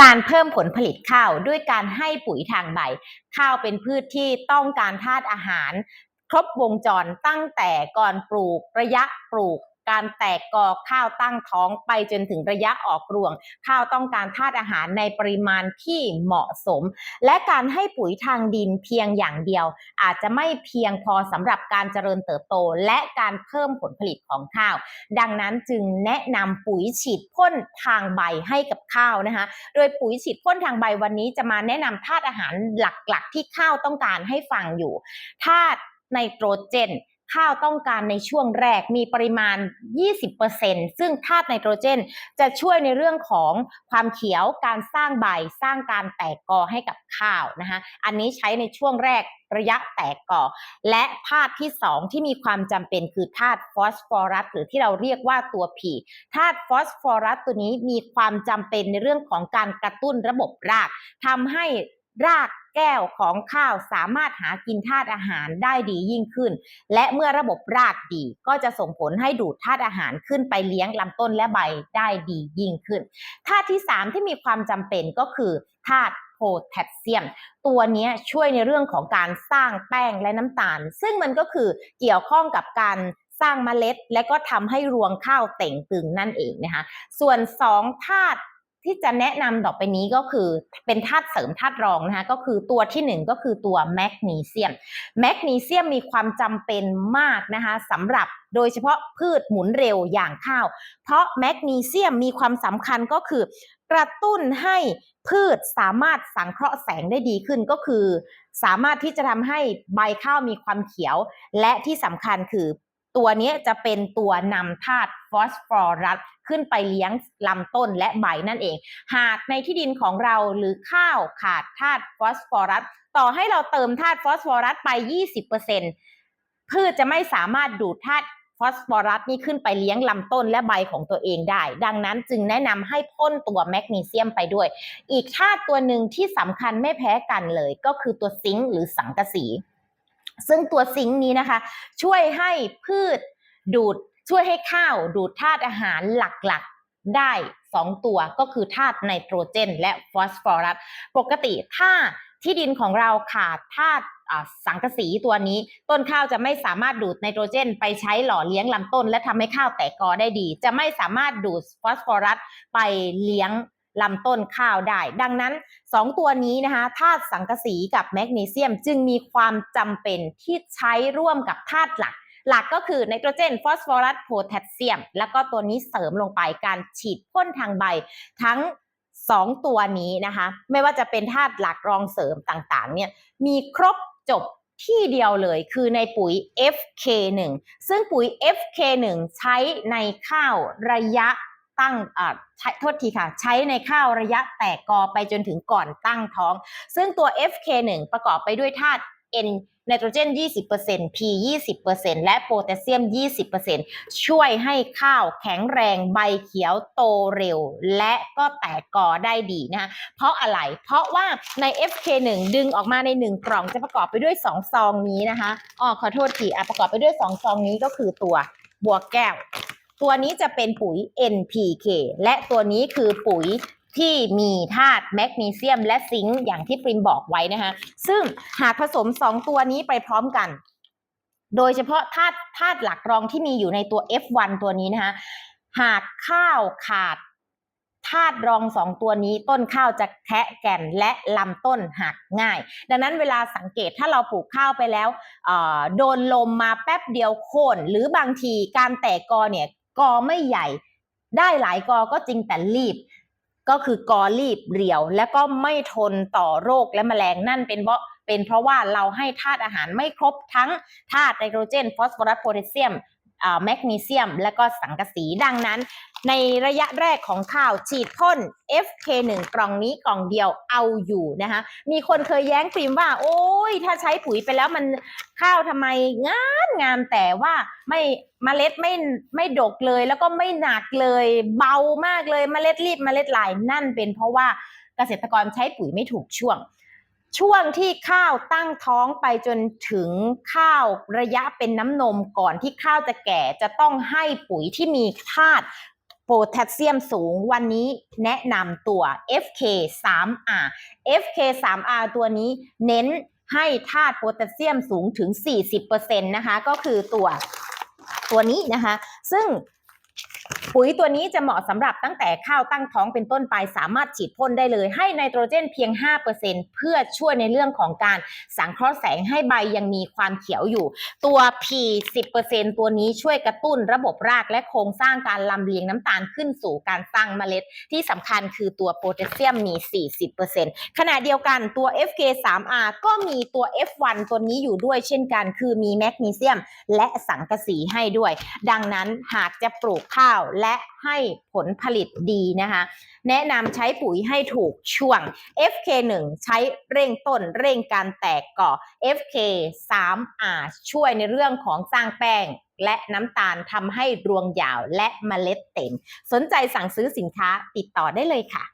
การเพิ่มผลผลิตข้าวด้วยการให้ปุ๋ยทางใบ ข้าวเป็นพืชที่ต้องการธาตุอาหาร ครบวงจรตั้งแต่ก่อนปลูกระยะปลูก การแตกกอข้าวตั้งท้องไปจนถึงระยะออกรวง ข้าวต้องการธาตุอาหารในปริมาณที่เหมาะสม และการให้ปุ๋ยทางดินเพียงอย่างเดียว อาจจะไม่เพียงพอสำหรับการเจริญเติบโต และการเพิ่มผลผลิตของข้าว ดังนั้นจึงแนะนำปุ๋ยฉีดพ่นทางใบให้กับข้าวนะคะ โดยปุ๋ยฉีดพ่นทางใบวันนี้จะมาแนะนำธาตุอาหารหลักๆ ที่ข้าวต้องการให้ฟังอยู่ธาตุไนโตรเจน ข้าวต้องการในช่วงแรกมีปริมาณ 20%ซึ่งธาตุไนโตรเจน จะช่วยในเรื่องของความเขียวการสร้างใบสร้างการแตกกอให้กับข้าวนะคะอันนี้ใช้ในช่วงแรกระยะแตกกอและธาตุที่ 2 ที่มีความจำเป็นคือธาตุฟอสฟอรัสหรือที่เราเรียกว่าตัว P ธาตุฟอสฟอรัสตัวนี้มีความจำเป็นในเรื่องของการกระตุ้นระบบรากทำให้ราก แก้วของข้าวสามารถหากินธาตุอาหารได้ดียิ่งขึ้น และเมื่อระบบรากดีก็จะส่งผลให้ดูดธาตุอาหารขึ้นไปเลี้ยงลำต้นและใบได้ดียิ่งขึ้นธาตุที่ 3 ที่มีความจำเป็นก็คือธาตุโพแทสเซียม ตัวนี้ช่วยในเรื่องของการสร้างแป้งและน้ำตาล ซึ่งมันก็คือเกี่ยวข้องกับการสร้างเมล็ด และก็ทำให้รวงข้าวเต่งตึงนั่นเองนะคะส่วน2ธาตุ ที่จะแนะนำต่อไปนี้ก็คือเป็นธาตุเสริมธาตุรองนะคะก็คือตัวที่1ก็คือตัวแมกนีเซียมแมกนีเซียมมีความจำเป็นมากนะคะสำหรับโดยเฉพาะพืชหมุนเร็วอย่างข้าว เพราะแมกนีเซียมมีความสำคัญก็คือกระตุ้นให้พืชสามารถสังเคราะห์แสงได้ดีขึ้นก็คือ สามารถที่จะทำให้ใบข้าวมีความเขียว และที่สำคัญคือ ตัวนี้จะเป็นตัวนำธาตุฟอสฟอรัสขึ้นไปเลี้ยงลำต้นและใบนั่นเอง หากในที่ดินของเราหรือข้าวขาดธาตุฟอสฟอรัส ต่อให้เราเติมธาตุฟอสฟอรัสไป 20%พืชจะไม่สามารถดูดธาตุฟอสฟอรัสนี่ขึ้นไปเลี้ยงลำต้นและใบของตัวเองได้ ดังนั้นจึงแนะนำให้พ่นตัวแมกนีเซียมไปด้วย อีกธาตุตัวหนึ่งที่สำคัญไม่แพ้กันเลย ก็คือตัวซิงค์หรือสังกะสี ซึ่งตัวซิงค์นี้นะคะ ช่วยให้พืชดูดช่วยให้ข้าวดูดธาตุอาหารหลักๆได้ 2 ตัวก็คือธาตุไนโตรเจน และฟอสฟอรัส ปกติถ้าที่ดินของเราขาดธาตุสังกะสีตัวนี้ ต้นข้าวจะไม่สามารถดูดไนโตรเจน ไปใช้หล่อเลี้ยงลำต้น และทำให้ข้าวแตกกอได้ดี จะไม่สามารถดูดฟอสฟอรัสไปเลี้ยง ลำต้นข้าวได้ ดังนั้น 2 ตัวนี้นะคะธาตุสังกะสีกับแมกนีเซียมจึงมีความจำเป็นที่ใช้ร่วมกับธาตุหลัก หลักก็คือไนโตรเจน ฟอสฟอรัสโพแทสเซียม แล้วก็ตัวนี้เสริมลงไปการฉีดพ่นทางใบ ทั้ง2ตัวนี้นะคะไม่ว่าจะเป็นธาตุหลักรองเสริมต่างๆเนี่ยมีครบจบที่เดียวเลยคือในปุ๋ย FK1 ซึ่งปุ๋ย FK1 ใช้ในข้าวระยะ ตั้งอ่าใช้โทษทีค่ะ ใช้ในข้าวระยะแตกกอไปจนถึงก่อนตั้งท้อง ซึ่งตัว FK1 ประกอบไปด้วยธาตุ N ไนโตรเจน 20% P 20%และโพแทสเซียม 20%ช่วยให้ข้าวแข็งแรงใบเขียวโตเร็ว และก็แตกกอได้ดีนะคะเพราะอะไร เพราะว่าใน FK1 ดึงออกมาใน 1 กล่องจะประกอบไปด้วย 2 ซองนี้นะคะอ๋อขอโทษทีอะประกอบไปด้วย 2 ซองนี้ก็คือตัวบัวแก้ว ตัวนี้จะเป็นปุ๋ย NPK และตัวนี้คือปุ๋ยที่มีธาตุแมกนีเซียมและซิงค์อย่างที่ปริมบอกไว้นะคะ ซึ่งหากผสม 2 ตัวนี้ไปพร้อมกัน โดยเฉพาะธาตุธาตุหลักรองที่มีอยู่ในตัว F1 ตัวนี้นะคะ หากข้าวขาดธาตุรองสองตัวนี้ต้นข้าวจะแคะแก่นและลำต้นหักง่าย ดังนั้นเวลาสังเกตถ้าเราปลูกข้าวไปแล้วโดนลมมาแป๊บเดียวโค่นหรือบางทีการแตกกอเนี่ย กอไม่ใหญ่ ได้หลายกอก็จริงแต่รีบ ก็คือกอรีบเรียว และก็ไม่ทนต่อโรคและแมลงนั่นเป็นเพราะเป็นเพราะว่าเราให้ธาตุอาหารไม่ครบทั้งธาตุไนโตรเจน ฟอสฟอรัสโพแทสเซียม แมกนีเซียม และก็สังกะสีดังนั้น ในระยะแรกของข้าวฉีดพ่น FK1 กล่องนี้กล่องเดียวเอาอยู่นะคะมีคนเคยแย้งฟิล์มว่า โอ้ยถ้าใช้ปุ๋ยไปแล้วมันข้าวทำไมงามงามแต่ว่าไม่มเมล็ดไม่ไม่ดกเลยแล้วก็ไม่หนักเลยเบามากเลยมเมล็ดรีบมเมล็ดลายนั่นเป็นเพราะว่าเกษตรกรใช้ปุ๋ยไม่ถูกช่วง ช่วงที่ข้าวตั้งท้องไปจนถึงข้าวระยะเป็นน้ำนมก่อนที่ข้าวจะแก่จะต้องให้ปุ๋ยที่มีธาตุโพแทสเซียมสูงวันนี้แนะนำตัว FK 3R FK 3R ตัวนี้เน้นให้ธาตุโพแทสเซียมสูงถึง 40%นะคะ ก็คือตัวตัวนี้นะคะ ซึ่ง ปุ๋ยตัวนี้จะเหมาะสำหรับตั้งแต่ข้าวตั้งท้องเป็นต้นไปสามารถฉีดพ่นได้เลย ให้ไนโตรเจนเพียง 5%เพื่อช่วยในเรื่องของการสังเคราะห์แสงให้ใบยังมีความเขียวอยู่ ตัว P 10%ตัวนี้ช่วยกระตุ้นระบบรากและโครงสร้างการลำเลียงน้ำตาลขึ้นสู่การสร้างเมล็ด ที่สำคัญคือตัวโพแทสเซียมมี 40%ขณะเดียวกันตัว FK3R ก็มีตัว F1 ตัวนี้อยู่ด้วยเช่นกันคือมีแมกนีเซียม และสังกะสีให้ด้วย ดังนั้นหากจะปลูกข้าวและให้ผลผลิตดีนะคะ แนะนำใช้ปุ๋ยให้ถูกช่วง FK1 ใช้เร่งต้นเร่งการแตกก่อ FK3R ช่วยในเรื่องของสร้างแป้งและน้ำตาลทำให้รวงยาวและเมล็ดเต็ม สนใจสั่งซื้อสินค้าติดต่อได้เลยค่ะ